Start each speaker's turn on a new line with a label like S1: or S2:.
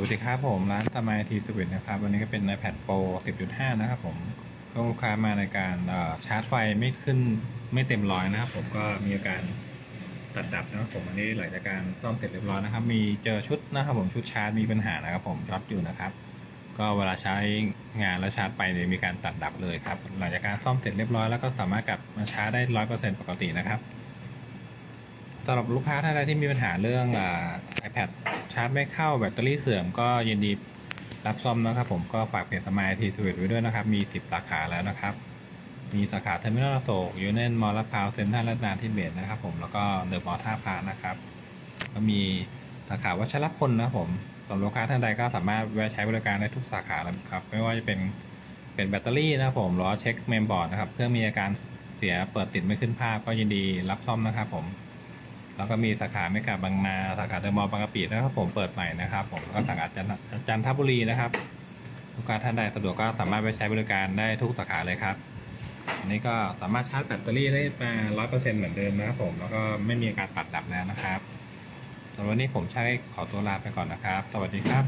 S1: วัสดีครับผมร้านสมายทีสวิตนะครับ วันนี้ก็เป็น iPad Pro 10.5 นะครับผมก็ลูกค้ามาในการชาร์จไฟไม่ขึ้นไม่เต็มร้อยนะครับ ผมก็มีอาการตัดดับนะครับผมอันนี้หลังจากการซ่อมเสร็จเรียบร้อยนะครับ มีเจอชุดนะครับผมชุดชาร์จมีปัญหานะครับ ผมช็อตอยู่นะครับ ก็เวลาใช้งานแล้วชาร์จไปเนี่ยมีการตัดดับเลยครับ หลังจากการซ่อมเสร็จเรียบร้อยแล้วก็สามารถกลับมาชาร์จได้ร้อยเปอร์เซ็นต์ปกตินะครับ สำหรับลูกค้าท่านใดที่มีปัญหาเรื่องอ่า iPad ชาร์จไม่เข้าแบตเตอรี่เสื่อมก็ยินดีรับซ่อมนะครับผมก็ฝากเพจสมายทีสวิตไว้ด้วยนะครับ มี 10 สาขาแล้วนะครับ มีสาขาเทอร์มินอลโศกยูเนนมอลลาดพร้าวเซ็นทรัลลาดนาที่เบสนะครับผมแล้วก็เดอะมอลล์ท่าพระนะครับ ก็มีสาขาวัชรพลนะครับผมสำหรับลูกค้าท่านใดก็สามารถแวะใช้บริการได้ทุกสาขาเลยครับ ไม่ว่าจะเป็นเป็นแบตเตอรี่นะครับผมล้อเช็คเมมบอร์ดนะครับเครื่องมีอาการเสียเปิดติดไม่ขึ้นภาพก็ยินดีรับซ่อมนะครับผม แล้วก็มีสาขาเมกาบางนาสาขาเดอะมอลล์บางกะปินะครับผมเปิดใหม่นะครับ ผมแล้วก็สาขาจันทจันทบุรีนะครับลูกค้าท่านใดสะดวกก็สามารถไปใช้บริการได้ทุกสาขาเลยครับอันนี้ก็สามารถชาร์จแบตเตอรี่ได้มาร้อยเปอร์เซ็นต์เหมือนเดิมนะครับผมแล้วก็ไม่มีอาการตัดดับแล้วนะครับสำหรับวันนี้ผมใช้ขอตัวลาไปก่อนนะครับ สวัสดีครับ